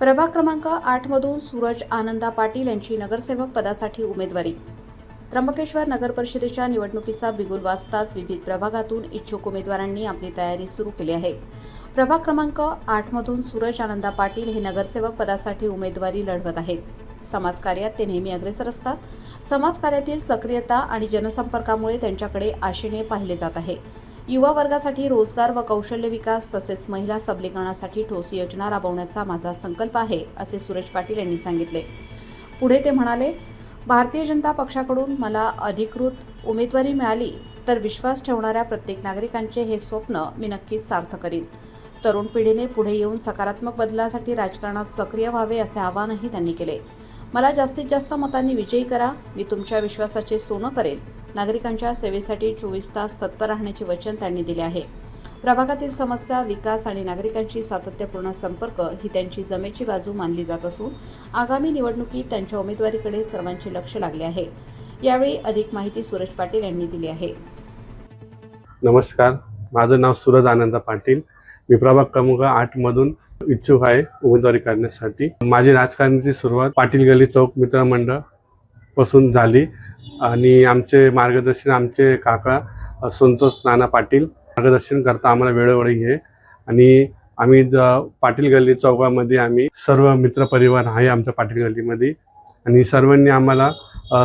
प्रभाग क्रमांक आठमधून सूरज आनंदा पाटील यांची नगरसेवक पदासाठी उमेदवारी. त्र्यंबकेश्वर नगर परिषदेच्या निवडणुकीचा बिगुल वाजताच विविध प्रभागातून इच्छुक उमेदवारांनी आपली तयारी सुरू केली आहे. प्रभाग क्रमांक आठमधून सूरज आनंदा पाटील हे नगरसेवक पदासाठी उमेदवारी लढवत आहेत. समाजकार्यात ते नेहमी अग्रेसर असतात. समाजकार्यातील सक्रियता आणि जनसंपर्कामुळे त्यांच्याकडे आशेने पाहिले जात आहे. युवा वर्गासाठी रोजगार व कौशल्य विकास तसेच महिला सबलीकरणासाठी ठोस योजना राबवण्याचा माझा संकल्प आहे असे सुरेश पाटील यांनी सांगितले. पुढे ते म्हणाले भारतीय जनता पक्षाकडून मला अधिकृत उमेदवारी मिळाली तर विश्वास ठेवणाऱ्या प्रत्येक नागरिकांचे हे स्वप्न मी नक्कीच सार्थ करीन. तरुण पिढीने पुढे येऊन सकारात्मक बदलासाठी राजकारणात सक्रिय व्हावे असे आवाहनही त्यांनी केले. मला जास्तीत जास्त मतांनी विजयी करा. मी तुमच्या विश्वासाचे सोनं करेन. नागरिकांच्या सेवेसाठी चोवीस तास तत्पर राहण्याचे वचन त्यांनी दिले आहे. प्रभागातील समस्या विकास आणि नागरिकांशी सातत्यपूर्ण संपर्क ही त्यांची जमेची बाजू मानली जात असून आगामी निवडणुकीत त्यांच्या उमेदवारीकडे सर्वांचे लक्ष लागले आहे. यावेळी अधिक माहिती सुरेश पाटील यांनी दिली आहे. नमस्कार. माझं नाव सूरज आनंद पाटील. मी प्रभाग क्रमांक आठ मधून इच्छुक आहे उमेदवारी करण्यासाठी माझी राजकारणाची सुरुवात पाटील गली चौक मित्रमंडळ पासून झाली. आणि आमचे मार्गदर्शन आमचे काका संतोष नाना पाटील मार्गदर्शन करता आम्हाला वेळोवेळी हे. आणि आम्ही ज- पाटील गल्ली चौकामध्ये आम्ही सर्व मित्रपरिवार आहे आमच्या पाटील गल्लीमध्ये. आणि सर्वांनी आम्हाला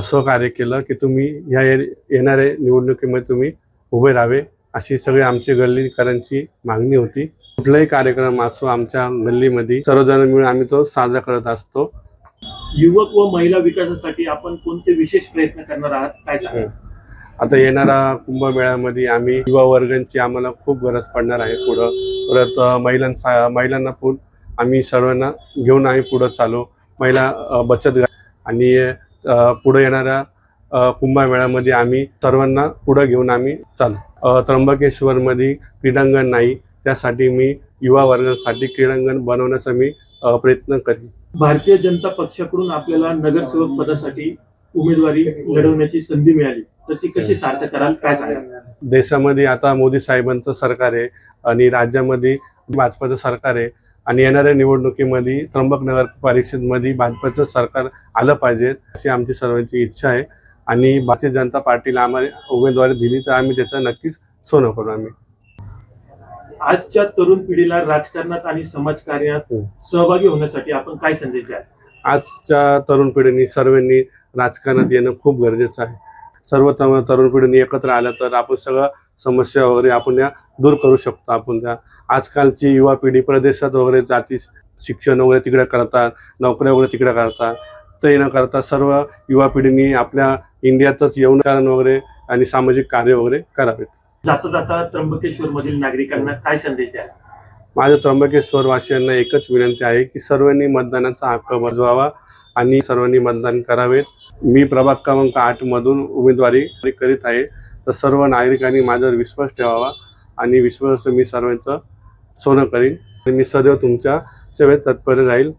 सहकार्य केलं की तुम्ही ह्या येणाऱ्या निवडणुकीमध्ये तुम्ही उभे राहावे अशी सगळी आमची गल्लीकरांची मागणी होती. कुठलाही कार्यक्रम असो आमच्या गल्लीमध्ये सर्वजण मिळून आम्ही तो साजरा करत असतो. युवक व महिला विकासासाठी आपण कोणते विशेष प्रयत्न करणार आहात? काय सांगा आता येणारा कुंभमेळ्यामध्ये आम्ही युवा वर्गांची आम्हाला खूप गरज पडणार आहे पुढं. परत अ, महिलांसा महिलांना पण आम्ही सर्वांना घेऊन आम्ही पुढं चालू. महिला बचत गट आणि पुढं येणाऱ्या कुंभमेळ्यामध्ये आम्ही सर्वांना पुढं घेऊन आम्ही चालू. त्र्यंबकेश्वरमध्ये क्रीडांगण नाही. त्यासाठी मी युवा वर्गासाठी क्रीडांगण बनवण्याचा मी प्रयत्न करेन. भारतीय जनता पक्षाकडून आपल्याला नगरसेवक पदासाठी उमेदवारी लढवण्याची संधी मिळाली. तर ती कशी सार्थ कराल? काय सांगा देशामध्ये आता मोदी साहेबांचं सरकार आहे आणि राज्यामध्ये भाजपाचं सरकार आहे आणि येणाऱ्या निवडणुकीमध्ये त्र्यंबक नगर परिषदमध्ये भाजपाचं सरकार आलं पाहिजे अशी आमची सर्वांची इच्छा आहे. आणि भारतीय जनता पार्टीला आम्हाला उमेदवारी दिली तर आम्ही त्याचं नक्कीच सोनं करू आम्ही. आजच्या तरुण पिढीला राजकारणात आणि समाजकार्यात हो. सहभागी होण्यासाठी आपण काय संदेश द्याल? आजच्या तरुण पिढीने सर्वांनी राजकारणात येणं खूप गरजेचं आहे. सर्व तरुण पिढीने एकत्र आलं तर आपण सगळं समस्या वगैरे आपण या दूर करू शकतो आपण त्या. आजकालची युवा पिढी प्रदेशात वगैरे जाती शिक्षण वगैरे तिकडे करतात नोकऱ्या वगैरे तिकडे करतात. ते न करता सर्व युवा पिढीने आपल्या इंडियातच येऊन कारण वगैरे आणि सामाजिक कार्य वगैरे करावेत. जाता जाता त्र्यंबकेश्वर मधील नागरिकांना काय संदेश द्याल? माझ्या त्र्यंबकेश्वर वासियांना एकच विनंती आहे की सर्वांनी मतदानाचा हक्क बजवावा आणि सर्वांनी मतदान करावेत. मी प्रभाग क्रमांक आठ मधून उमेदवारी करीत आहे. तर सर्व नागरिकांनी माझ्यावर विश्वास ठेवावा आणि विश्वास मी सर्वांचं सोनं करीन. मी सदैव तुमच्या सेवेत तत्पर राहील.